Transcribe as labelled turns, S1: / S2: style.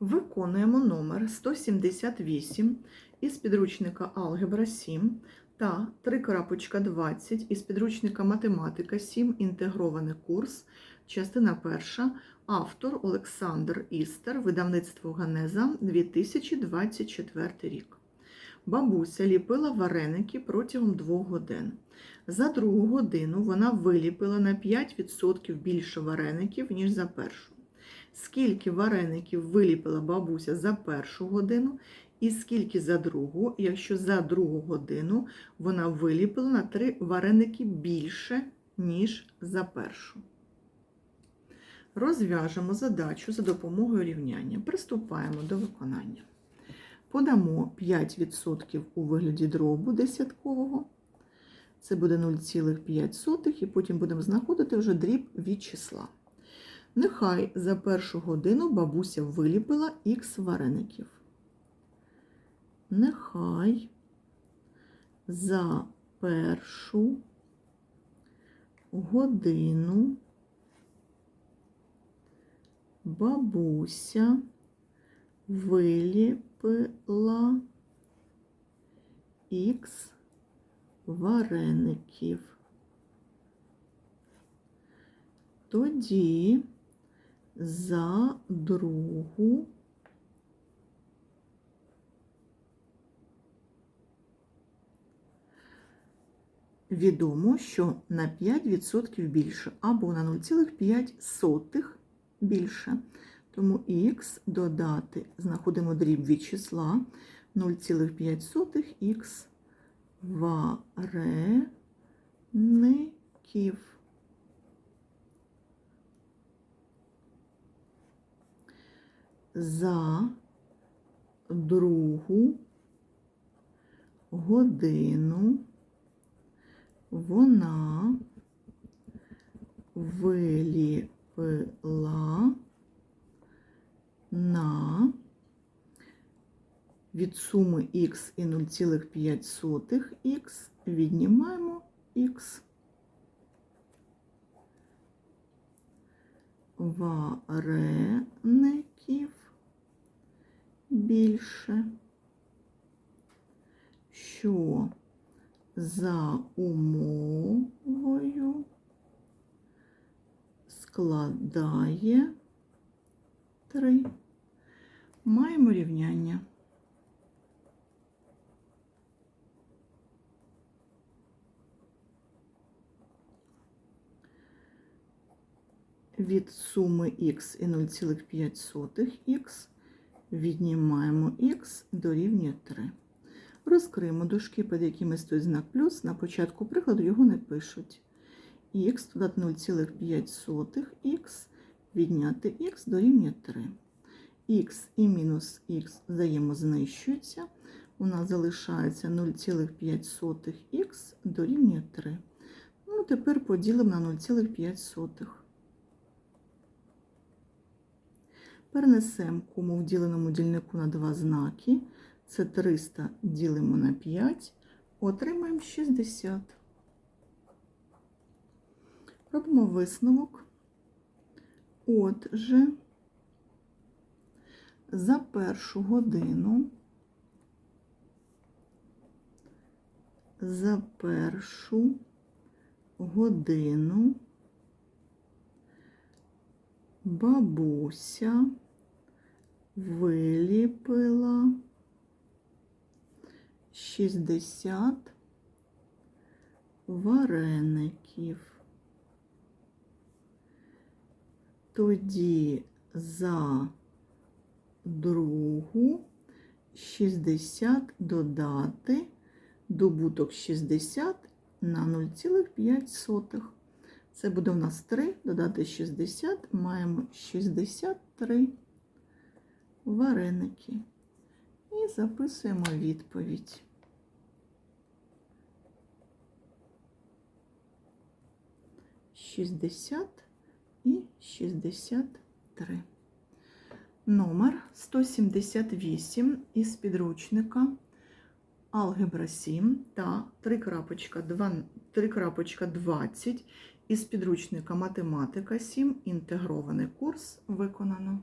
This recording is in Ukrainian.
S1: Виконуємо номер 178 із підручника Алгебра 7 та 3.20 із підручника Математика 7. Інтегрований курс. Частина перша. Автор Олександр Істер. Видавництво Ганеза 2024 рік. Бабуся ліпила вареники протягом двох годин. За другу годину вона виліпила на 5% більше вареників, ніж за першу. Скільки вареників виліпила бабуся за першу годину, і скільки за другу, якщо за другу годину вона виліпила на 3 вареники більше, ніж за першу. Розв'яжемо задачу за допомогою рівняння. Приступаємо до виконання. Подамо 5% у вигляді дробу десяткового. Це буде 0,5, і потім будемо знаходити вже дріб від числа. Нехай за першу годину бабуся виліпила х вареників. Нехай за першу годину бабуся виліпила х вареників. Тоді за другу відомо, що на 5% більше або на 0,5 більше. Тому х додати, знаходимо дріб від числа 0,5 х вареників. За другу годину вона виліпила на від суми х і 0,5 х віднімаємо х. Вареників більше, що за умовою складає 3. Маємо рівняння. Від суми х і 0,5х віднімаємо х дорівнює 3. Розкриємо дужки, під якими стоїть знак плюс. На початку прикладу його не пишуть. х додати 0,5х відняти х дорівнює 3. Х і мінус х взаємознищуються. У нас залишається 0,5х дорівнює 3. Ну, тепер поділимо на 0,5. Перенесемо кому в діленому дільнику на два знаки. Це 300 ділимо на 5, отримаємо 60. Робимо висновок. Отже, за першу годину, за першу годину бабуся виліпила 60 вареників. Тоді за другу 60 додати добуток 60 на 0,5. Це буде у нас 3, додати 60, маємо 63 вареники. І записуємо відповідь. Шістдесят і шістдесят три. Номер 178 із підручника Алгебра 7 та 3.20 із підручника Математика 7. Інтегрований курс виконано.